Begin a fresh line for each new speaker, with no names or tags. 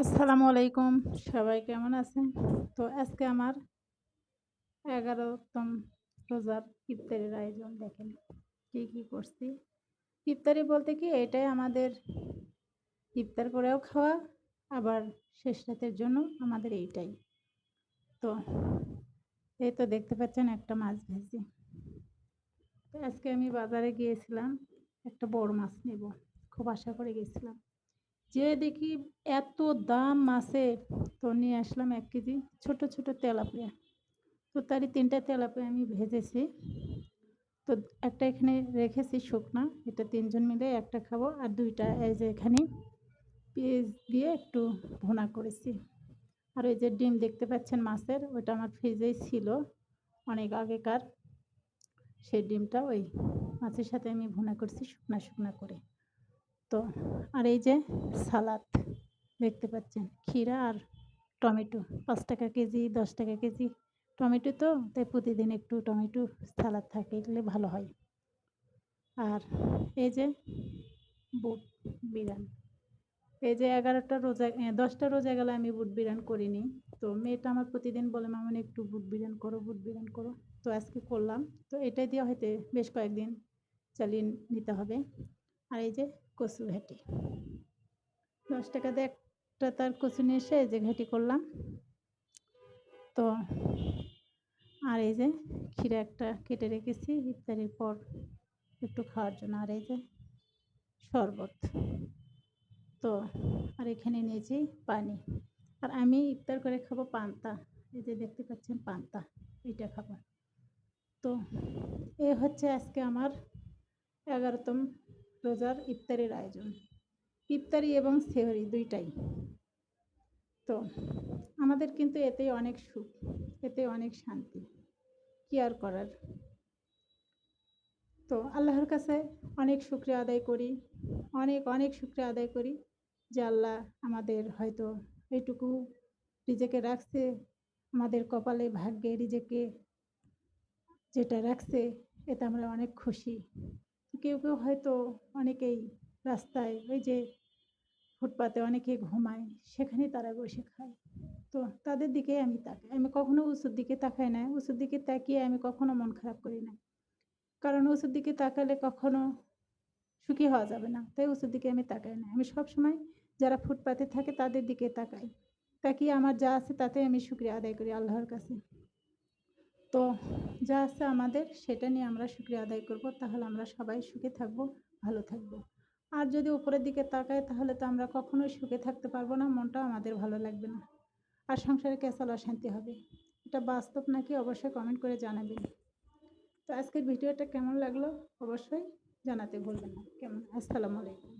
আসসালামু আলাইকুম। সবাই কেমন আছেন? তো আজকে আমার এগারোতম রোজার ইফতারির আয়োজন দেখেন, কী কী করছি। ইফতারি বলতে কি, এটাই আমাদের ইফতার করেও খাওয়া, আবার শেষ রাতের জন্য আমাদের এইটাই। তো এই তো দেখতে পাচ্ছেন একটা মাছ ভেজি তো আজকে আমি বাজারে গিয়েছিলাম, একটা বড় মাছ নেব, খুব আশা করে গেছিলাম যে দেখি এত দাম মাছের তো নিয়ে আসলাম এক কেজি ছোট ছোট তেলাপিয়া। তো তারই তিনটা তেলাপিয়া আমি ভেজেছি। তো একটা এখানে রেখেছি শুকনা, এটা তিনজন মিলে একটা খাব আর দুইটা এই যে এখানে পেঁয়াজ দিয়ে একটু ভোনা করেছি। আর ওই যে ডিম দেখতে পাচ্ছেন মাছের, ওটা আমার ফ্রিজেই ছিল অনেক আগেকার। সেই ডিমটা ওই মাছের সাথে আমি ভুনা করছি শুকনা শুকনা করে। তো আর এই যে সালাদ, দেখতে পাচ্ছেন? ক্ষীরা আর টমেটো, পাঁচ টাকা কেজি, দশ টাকা কেজি টমেটো তো, তাই প্রতিদিন একটু টমেটো সালাদ থাকে এগুলো ভালো হয়। আর এই যে বুট বিরান এই যে এগারোটা রোজা দশটা রোজা গেলে আমি বুট বিরান করিনি। তো মেয়েটা আমার প্রতিদিন বলে মামনি একটু বুট বিরান করো, বুট বিরান করো। তো আজকে করলাম। তো এটাই দিয়ে হয়তো বেশ কয়েকদিন চালিয়ে নিতে হবে। আর এই যে কচু ঘাটি। দশ টাকা দিয়ে একটা তার কচু নিয়ে এসে যে ঘাটি করলাম। তো আর এই যে ক্ষীরা একটা কেটে রেখেছি, ইফতারির পর একটু খাওয়ার জন্য। আর এই যে শরবত। তো আর এখানে নিয়েছি পানি। আর আমি ইফতার করে খাব পান্তা। এই যে দেখতে পাচ্ছেন পান্তা, এইটা খাব। তো এ হচ্ছে আজকে আমার এগারোতম রোজার ইফতারের আয়োজন। ইফতারি এবং সেহরি দুইটাই। তো আমাদের কিন্তু এতে অনেক সুখ, এতে অনেক শান্তি। কি আর করার? তো আল্লাহর কাছে অনেক শুক্রিয়া আদায় করি, অনেক অনেক শুক্রিয়া আদায় করি যে আল্লাহ আমাদের হয়তো এইটুকু রিজেকে রাখছে, আমাদের কপালে ভাগ্যে রিজেকে যেটা রাখছে, এতে আমরা অনেক খুশি। কেউ কেউ হয়তো অনেকেই রাস্তায় ওই যে ফুটপাতে অনেকে ঘুমায়, সেখানে তারা বসে খায়। তো তাদের দিকে আমি তাকাই। আমি কখনো উঁচুর দিকে তাকাই না। উঁচুর দিকে তাকিয়ে আমি কখনো মন খারাপ করি না। কারণ উঁচুর দিকে তাকালে কখনো সুখী হওয়া যাবে না। তাই উঁচুর দিকে আমি তাকাই না। আমি সব সময় যারা ফুটপাতে থাকে তাদের দিকে তাকাই। তাকিয়ে আমার যা আছে তাতে আমি শুক্রিয়া আদায় করি আল্লাহর কাছে। তো যা আছে আমাদের, সেটা নিয়ে আমরা শুক্রিয়া আদায় করব। তাহলে আমরা সবাই সুখে থাকব, ভালো থাকব। আর যদি উপরের দিকে তাকাই, তাহলে তো আমরা কখনোই সুখে থাকতে পারব না, মনটাও আমাদের ভালো লাগবে না। আর সংসারে কেসাল অশান্তি হবে? এটা বাস্তব নাকি অবশ্যই কমেন্ট করে জানাবেন। তো আজকের ভিডিওটা কেমন লাগল? অবশ্যই জানাতে ভুলবেন না। কেমন? আসসালামু আলাইকুম।